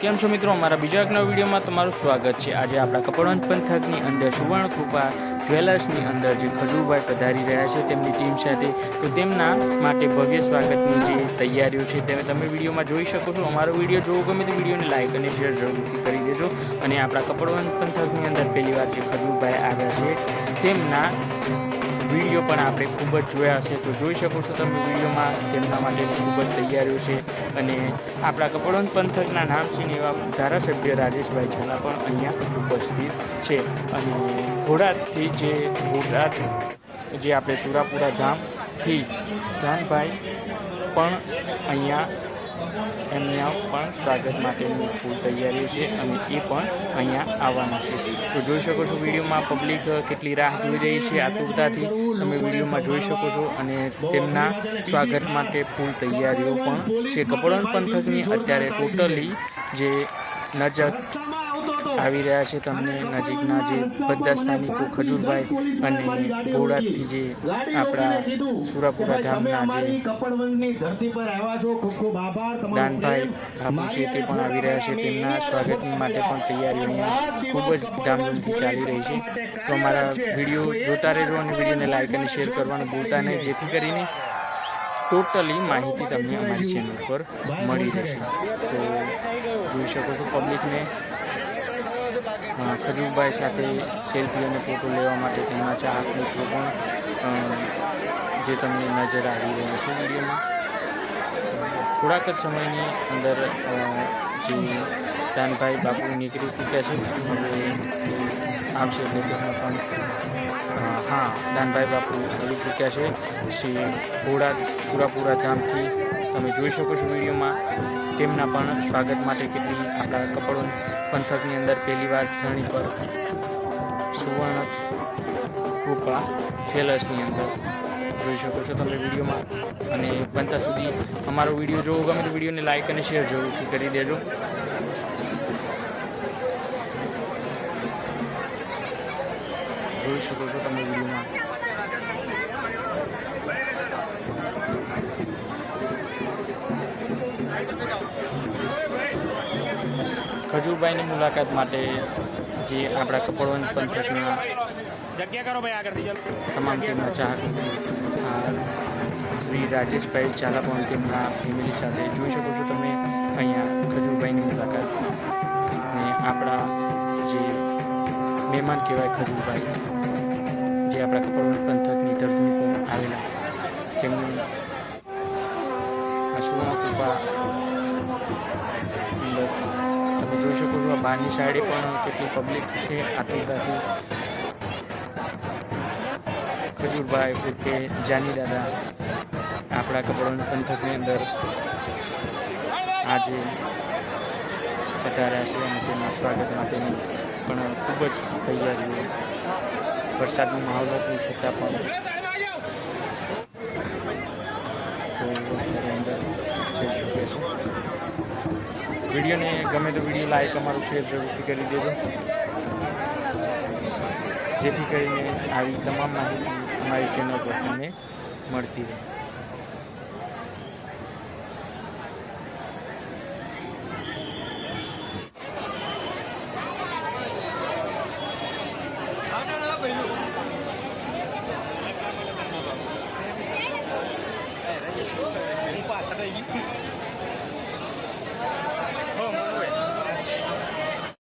કેમ છો મિત્રો? અમારા બીજા એક વિડીયોમાં તમારું સ્વાગત છે. આજે આપણા કપડવંજ પંથકની અંદર સુવર્ણ કૃપા જ્વેલર્સની અંદર જે ખજુભાઈ પધારી રહ્યા છે, તેમની ટીમ સાથે. તો તેમના માટે ભવ્ય સ્વાગતની જે તૈયારીઓ છે તે તમે વિડીયોમાં જોઈ શકો છો. અમારો વીડિયો જોવો ગમે તો વિડીયોને લાઇક અને શેર જરૂરથી કરી દેજો. અને આપણા કપડવંજ પંથકની અંદર પહેલી વાર જે ખજુભાઈ આવ્યા છે, તેમના વીડિયો પણ આપણે ખૂબ જ જોયા હશે, તો જોઈ શકો છો તમે વિડીયોમાં તેમના માટે ખૂબ જ તૈયારીઓ છે. અને આપણા કપડોન પંથકના નામચીન એવા ધારાસભ્ય રાજેશભાઈ ઝાલા પણ અહીંયા ઉપસ્થિત છે. અને ઘોડાથી જે ઘોડાદ જે આપણે સુરાપુરા ધામથી ધાનભાઈ પણ અહીંયા એમના પણ સ્વાગત માટેની ફૂલ તૈયારીઓ છે અને એ પણ અહીંયા આવવાના છે. તો જોઈ શકો છો વિડીયોમાં પબ્લિક કેટલી રાહ જોઈ રહી છે આતુરતાથી. તમે વિડીયોમાં જોઈ શકો છો અને તેમના સ્વાગત માટે ફૂલ તૈયારીઓ પણ છે. કપડવન પંથકની અત્યારે ટોટલી જે નજર આવી રહ્યા છે તમને નજીકના જે બધા સ્થાનિકો ખજૂરભાઈ અને ઘોડાથી જે આપણા સુરાપુરા ધામના જે દાનભાઈ બાપુ છે તે પણ આવી રહ્યા છે. તેમના સ્વાગત માટે પણ તૈયારી અહીંયા ખૂબ જ ધામધૂમથી ચાલી રહી છે. તો અમારા વીડિયો જોતા રહેજો અને વિડીયોને લાઈક અને શેર કરવાનું ભૂલતા નહીં જેથી કરીને ટોટલી માહિતી તમને અમારી ચેનલ પર મળી રહેશે. તો જોઈ શકો છો પબ્લિકને ખજૂરભાઈ સાથે સેલ્ફી અને ફોટો લેવા માટે તેમના ચાહક મિત્રો પણ જે તમને નજર આવી રહ્યા છે વિડીયોમાં. થોડાક જ સમયની અંદર જે દાનભાઈ બાપુ નીકળી ચૂક્યા છે આવશે એટલે પણ હા દાનભાઈ બાપુ આવી ચૂક્યા છે. શ્રી ઘોડા પુરાપુરા ધામથી તમે જોઈ શકો છો વિડીયોમાં. તેમના પણ સ્વાગત માટે કેટલી આપણા કપડો પંથકની અંદર પહેલી વાર ધરણી પર સુવર્ણ કૃપા જ્વેલર્સની અંદર જોઈ શકો છો તમે વિડીયોમાં. અને બનતા સુધી અમારો વીડિયો જોવો, ગમે તો વિડીયોને લાઇક અને શેર જરૂરથી કરી દેજો. જોઈ શકો છો તમે વિડીયોમાં. ખજૂરભાઈની મુલાકાત માટે જે આપણા કપડવંજ પંથકના તમામ તેમના ચાહક શ્રી રાજેશભાઈ ઝાલા પણ તેમના ફેમિલી સાથે જોઈ શકો છો તમે અહીંયા ખજુરભાઈની મુલાકાત. અને આપણા જે મહેમાન કહેવાય ખજુરભાઈ જે આપણા કપડવંજ પંથકની પર આવેલા. તેમનું આ સુવર્ણ કૃપા અંદર તમે જોઈ શકો છો બહારની સાઈડે પણ કેટલી પબ્લિક છે આતુરતાથી ખજૂરભાઈ કે જાની દાદા, આપણા કપડોની પંથકની અંદર આજે પધાર્યા છે અને તેના સ્વાગત માટેની પણ ખૂબ જ તૈયારીઓ, વરસાદનો માહોલ હતો, છતાં પણ વિડીયોને ગમે તો વીડિયો લાઈક અમારું શેર જરૂરથી કરી દેજો. જેથી કરીને આવી તમામ માહિતી અમારી ચેનલ પર તમને મળતી રહે. પાછળ